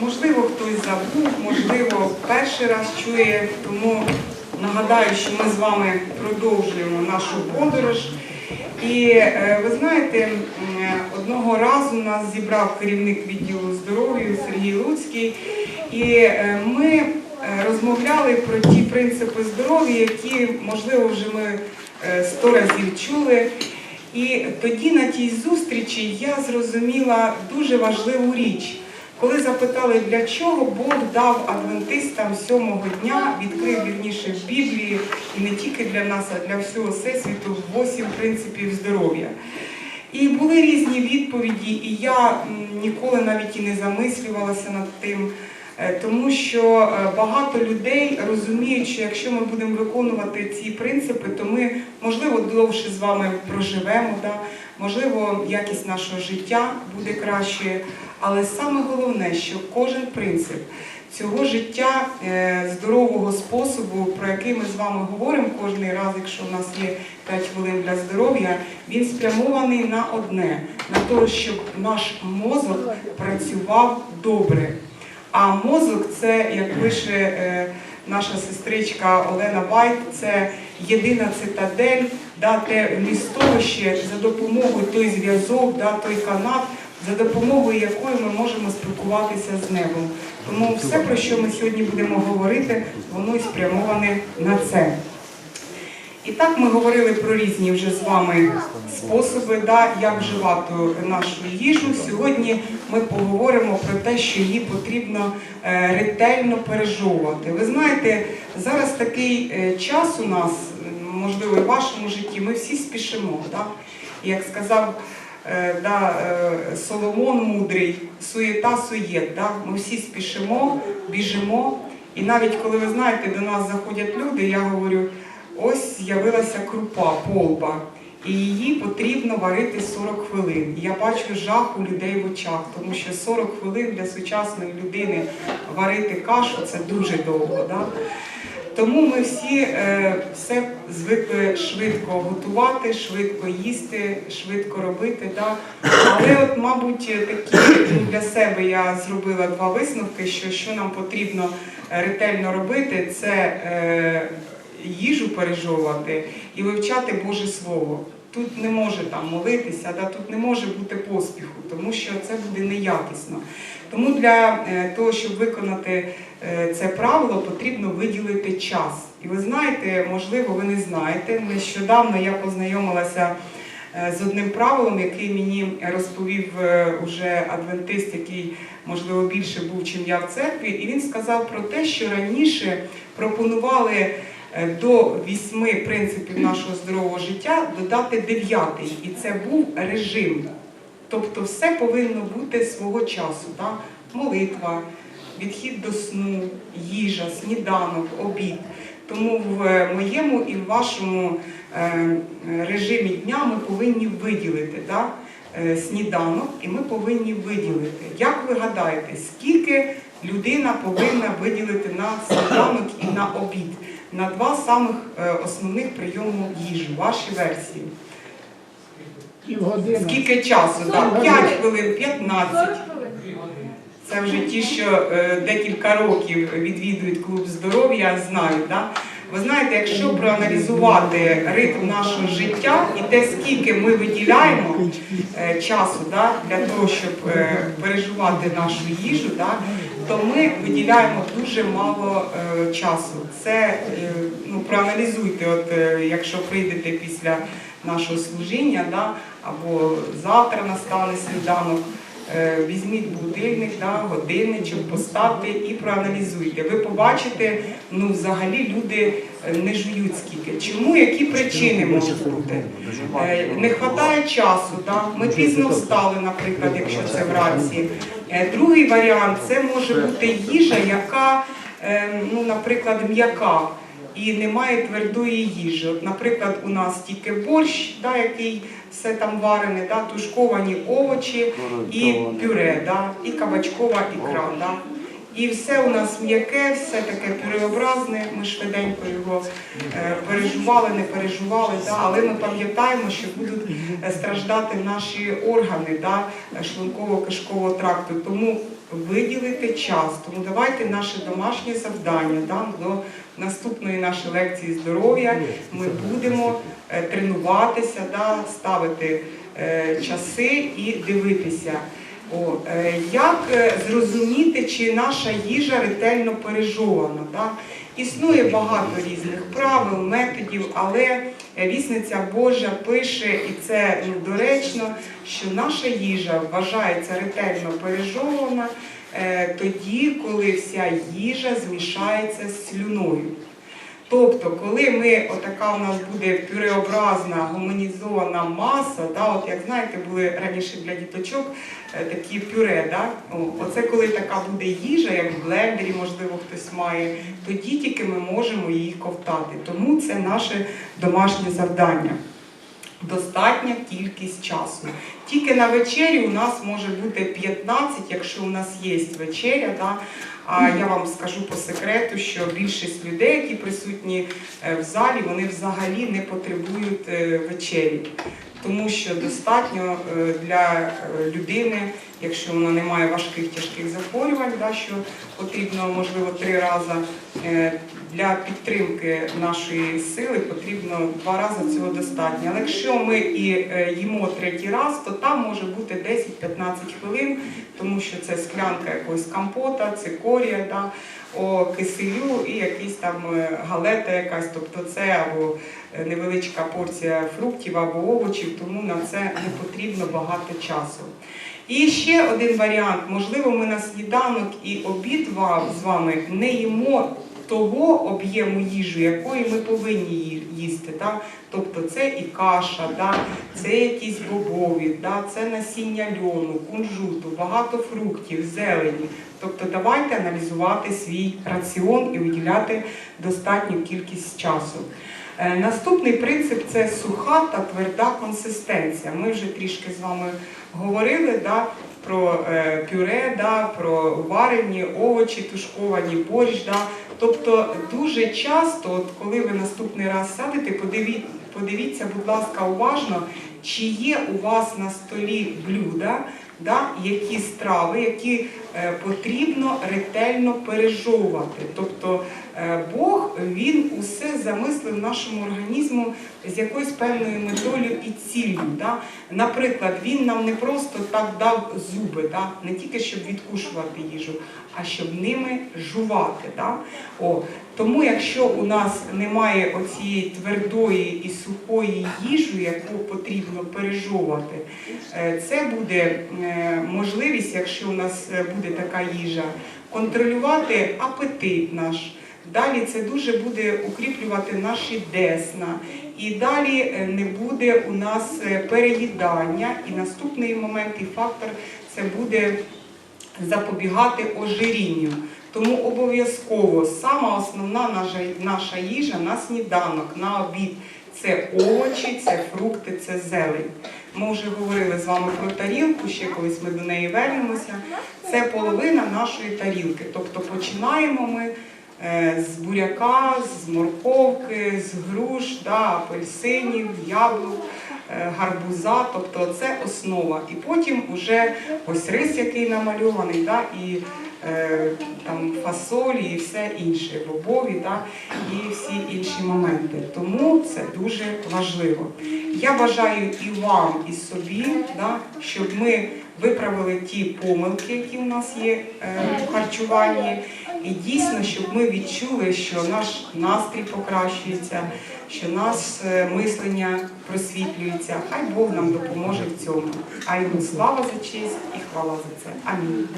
Можливо, хтось забув, можливо, перший раз чує, тому нагадаю, що ми з вами продовжуємо нашу подорож. І е, ви знаєте, одного разу нас зібрав керівник відділу здоров'я Сергій Луцький, і е, ми е, розмовляли про ті принципи здоров'я, які, можливо, вже ми сто разів чули. І тоді на тій зустрічі я зрозуміла дуже важливу річ. Коли запитали, для чого Бог дав адвентистам сьомого дня, відкрив вірніше в Біблії, і не тільки для нас, а для всього всесвіту, восім принципів здоров'я. І були різні відповіді, і я ніколи навіть і не замислювалася над тим, е, тому що е, багато людей розуміють, що якщо ми будемо виконувати ці принципи, то ми, можливо, довше з вами проживемо, да? можливо, якість нашого життя буде кращою. Але саме головне, що кожен принцип цього життя е, здорового способу, про який ми з вами говоримо кожен раз, якщо у нас є 5 хвилин для здоров'я, він спрямований на одне, на те, щоб наш мозок працював добре. А мозок це, як пише е, наша сестричка Олена Вайт, це єдина цитадель, да, те містовище, за допомогою той зв'язок, да, той канат, за допомогою якої ми можемо спілкуватися з небом. Тому все, про що ми сьогодні будемо говорити, воно й спрямоване на це. І так ми говорили про різні вже з вами способи, да, як вживати нашу їжу. Сьогодні ми поговоримо про те, що її потрібно е, ретельно пережовувати. Ви знаєте, зараз такий е, час у нас, можливо, і в вашому житті, ми всі спішимо. Да? Як сказав да, е, Соломон мудрий, суєта суєт. Да? Ми всі спішимо, біжимо. І навіть коли ви знаєте, до нас заходять люди, я говорю, ось з'явилася крупа, полба. І її потрібно варити 40 хвилин. І я бачу жах у людей в очах, тому що 40 хвилин для сучасної людини варити кашу це дуже довго. Да? Тому ми всі е, все звикли швидко готувати, швидко їсти, швидко робити. Да? Але, от, мабуть, такі ну, для себе я зробила два висновки, що що нам потрібно е, ретельно робити, це е, їжу пережовувати і вивчати Боже Слово. Тут не може там молитися, да? тут не може бути поспіху, тому що це буде неякісно. Тому для е, того, щоб виконати е, це правило, потрібно виділити час. І ви знаєте, можливо, ви не знаєте. Нещодавно я познайомилася е, з одним правилом, який мені розповів уже адвентист, який можливо більше був, чим я в церкві, і він сказав про те, що раніше пропонували до вісьми принципів нашого здорового життя додати дев'ятий, і це був режим. Тобто все повинно бути свого часу. Да? Молитва, відхід до сну, їжа, сніданок, обід. Тому в моєму і в вашому е, режимі дня ми повинні виділити е, сніданок і ми повинні виділити. Як ви гадаєте, скільки людина повинна виділити на сніданок і на обід? На два самих е, основних прийому їжі, ваші версії. Скільки часу? Да? 5 хвилин, 15. Це вже ті, що е, декілька років відвідують клуб здоров'я, знають. Да? Ви знаєте, якщо проаналізувати ритм нашого життя і те, скільки ми виділяємо е, часу да, для того, щоб переживати нашу їжу, да, то ми виділяємо дуже мало е, часу. Це е, ну, проаналізуйте, от, е, якщо прийдете після нашого служіння, да, або завтра настане сніданок. Е, Візьміть будильник, да, годинничок, поставте і проаналізуйте. Ви побачите, ну взагалі люди е, не жують скільки. Чому, які причини можуть бути? Е, Не вистачає часу, да? ми пізно встали, наприклад, якщо це вранці. Другий варіант це може бути їжа, яка, е, ну, наприклад, м'яка. І немає твердої їжі. От, наприклад, у нас тільки борщ, да, який все там варене, да, тушковані овочі і пюре, да, і кабачкова ікра. Да. І все у нас м'яке, все таке пюреобразне, ми швиденько його е, переживали, не переживали, да, але ми пам'ятаємо, що будуть е, страждати наші органи да, шлунково-кишкового тракту. Тому виділити час. Тому давайте наше домашнє завдання да, до наступної нашої лекції здоров'я. Ми будемо е, тренуватися, да, ставити е, часи і дивитися. О, е, як е, зрозуміти, чи наша їжа ретельно пережована? Да? Існує багато різних правил, методів, але вісниця Божа пише, і це ну, доречно, що наша їжа вважається ретельно пережована е, тоді, коли вся їжа змішається з слюною. Тобто, коли ми, отака у нас буде пюреобразна гуманізована маса, да, от як знаєте, були раніше для діточок е, такі пюре, да? Оце коли така буде їжа, як в блендері, можливо, хтось має, тоді тільки ми можемо її ковтати. Тому це наше домашнє завдання. Достатня кількість часу. Тільки на вечері у нас може бути 15, якщо у нас є вечеря. Да? А я вам скажу по секрету, що більшість людей, які присутні е, в залі, вони взагалі не потребують е, вечері. Тому що достатньо е, для людини, якщо вона не має важких тяжких захворювань, да, що потрібно можливо три рази для підтримки нашої сили потрібно два рази цього достатньо. Але якщо ми і е, їмо третій раз, то там може бути 10-15 хвилин, тому що це склянка якогось компота, цикорія, да, о, киселю і якийсь там е, галета якась, тобто це або е, невеличка порція фруктів або овочів, тому на це не потрібно багато часу. І ще один варіант. Можливо, ми на сніданок і обід з вами не їмо того об'єму їжі, якої ми повинні їсти. Да? Тобто це і каша, да? це якісь бобові, да? це насіння льону, кунжуту, багато фруктів, зелені. Тобто давайте аналізувати свій раціон і виділяти достатню кількість часу. Е, Наступний принцип це суха та тверда консистенція. Ми вже трішки з вами говорили да, про е, пюре, да, про варені овочі, тушковані борщ. Да. Тобто дуже часто, от коли ви наступний раз сядете, подиві- подивіться, будь ласка, уважно, чи є у вас на столі блюда, да, які страви, які потрібно ретельно пережовувати. Тобто е, Бог він усе замислив нашому організму з якоюсь певною метою і ціллю. Да? Наприклад, він нам не просто так дав зуби, да? не тільки щоб відкушувати їжу, а щоб ними жувати. Да? О, тому, якщо у нас немає оцієї твердої і сухої їжі, яку потрібно пережовувати, е, це буде е, можливість, якщо у нас е, буде така їжа, контролювати апетит наш. Далі це дуже буде укріплювати наші десна, і далі е, не буде у нас е, переїдання. І наступний момент і фактор це буде запобігати ожирінню. Тому обов'язково сама основна наша, їжа на сніданок, на обід це овочі, це фрукти, це зелень. Ми вже говорили з вами про тарілку, ще колись ми до неї вернемося. Це половина нашої тарілки. Тобто починаємо ми е, з буряка, з морковки, з груш, да, апельсинів, яблук, е, гарбуза, тобто це основа. І потім вже ось рис, який намальований, да, і там фасолі і все інше, бобові да, і всі інші моменти. Тому це дуже важливо. Я бажаю і вам, і собі, да, щоб ми виправили ті помилки, які у нас є е, в харчуванні. І дійсно, щоб ми відчули, що наш настрій покращується, що наше е, мислення просвітлюється. Хай Бог нам допоможе в цьому. А йому слава за честь і хвала за це. Амінь.